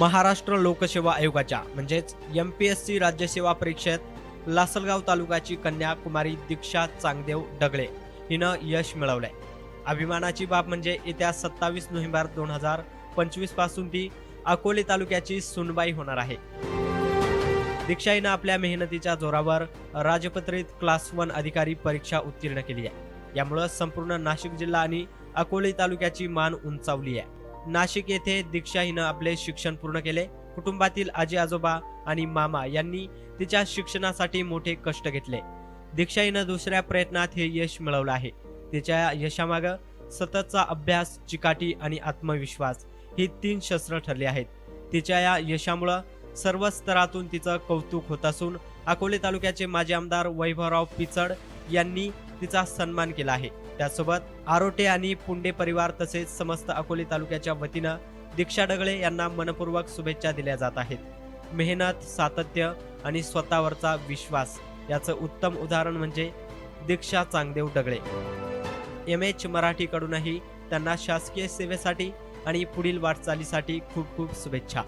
महाराष्ट्र लोकसेवा आयोगाच्या म्हणजेच एम पी एस सी राज्यसेवा परीक्षेत लासलगाव तालुक्याची कन्या कुमारी दीक्षा चांगदेव डगळे हिनं यश मिळवलंय. अभिमानाची बाब म्हणजे येत्या सत्तावीस नोव्हेंबर दोन हजार पंचवीसपासून ती अकोले तालुक्याची सुनबाई होणार आहे. दीक्षा हिनं आपल्या मेहनतीच्या जोरावर राजपत्रित क्लास वन अधिकारी परीक्षा उत्तीर्ण केली आहे. यामुळं संपूर्ण नाशिक जिल्हा आणि अकोले तालुक्याची मान उंचावली आहे. नाशिक येथे दीक्षा हिनं आपले शिक्षण पूर्ण केले. कुटुंबातील आजी आजोबा आणि मामा यांनी तिच्या शिक्षणासाठी मोठे कष्ट घेतले. दीक्षा हिनं दुसऱ्या प्रयत्नात हे यश मिळवलं आहे. तिच्या यशामागं सततचा अभ्यास चिकाटी आणि आत्मविश्वास ही तीन शस्त्र ठरली आहेत. तिच्या या यशामुळं सर्व स्तरातून तिचं कौतुक होत असून अकोले तालुक्याचे माजी आमदार वैभवराव पिचड यांनी तिचा सन्मान केला आहे. त्यासोबत आरोटे आणि पुंडे परिवार तसेच समस्त अकोले तालुक्याच्या वतीनं दीक्षा डगळे यांना मनपूर्वक शुभेच्छा दिल्या जात आहेत. मेहनत सातत्य आणि स्वतःवरचा विश्वास याचं उत्तम उदाहरण म्हणजे दीक्षा चांगदेव डगळे. एम एच मराठीकडूनही त्यांना शासकीय सेवेसाठी आणि पुढील वाटचालीसाठी खूप खूप शुभेच्छा.